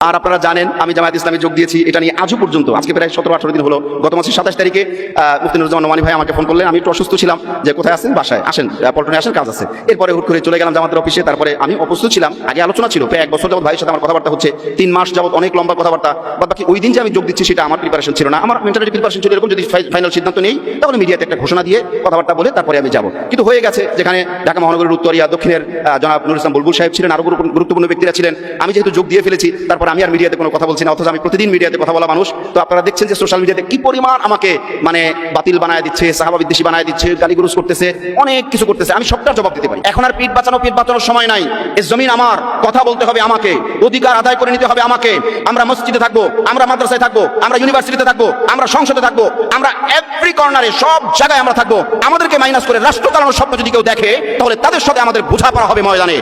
আর আপনারা জানেন, আমি জামায়াত ইসলামে যোগ দিয়েছি, এটা নিয়ে আজও পর্যন্ত, আজকে প্রায় সতেরো আঠারো দিন হলো, গত মাসের সাতাশ তারিখে মুফতি নুরুজ্জামান নোমানি ভাই আমাকে ফোন করলেন, আমি একটু অসুস্থ ছিলাম, যে কোথায় আছেন? বাসায়, আসেন পল্টনে আসেন, কাজ আছে। এরপরে হুট করে চলে গেলাম জামাতের অফিসে, তারপরে আমি অসুস্থ ছিলাম, আগে আলোচনা ছিল, প্রায় এক বছর যাবত ভাইয়ের সাথে আমার কথাবার্তা হচ্ছে, তিন মাস যাবত অনেক লম্বা কথাবার্তা বা বাকি ওই দিন যে আমি যোগ দিচ্ছি সেটা আমার প্রিপারেশন ছিল না। আমার মেন্টালিটি প্রিপারেশন ছিল এরকম, যদি ফাইনাল সিদ্ধান্ত নেই, তাহলে মিডিয়াতে একটা ঘোষণা দিয়ে কথাবার্তা বলে তারপরে আমি যাব। কিন্তু হয়ে গেছে, যেখানে ঢাকা মহানগরের উত্তরিয়া দক্ষিণের জনাব নুর ইসলাম বুলবুল সাহেব ছিলেন আরও গুরু- গুরুত্বপূর্ণ ব্যক্তিরা ছিলেন। আমি যেহেতু যোগ দিয়ে ফেলেছি, তারপর আমি আর মিডিয়াতে কোনো কথা বলছি না, অথচ আমি প্রতিদিন মিডিয়াতে কথা বলা মানুষ। তো আপনারা দেখছেন যে সোশ্যাল মিডিয়াতে কি পরিমাণ আমাকে মানে বাতিল বানায় দিচ্ছে, সাহাবা বিদ্বেষী বানায় দিচ্ছে গালিগুরুজ করতেছে, অনেক কিছু করতেছে। আমি সবটার জবাব দিতে পারি। এখন আর পিঠ বাঁচানো, পিঠ বাঁচানোর সময় নাই। এ জমিন আমার, কথা বলতে হবে আমাকে। অধিকার আদায় করে নিতে হবে আমাকে। আমরা মসজিদে থাকব, আমরা মাদ্রাসায় থাকব, আমরা ইউনিভার্সিটিতে থাকব, আমরা সংসদে থাকব, আমরা এভরি কর্নারে সব জায়গায় আমরা থাকব। আমাদেরকে মাইনাস করে রাষ্ট্র চালানোর স্বপ্ন যদি কেউ দেখে, তাহলে তাদের সাথে আমাদের বোঝাপড়া হবে ময়দানে।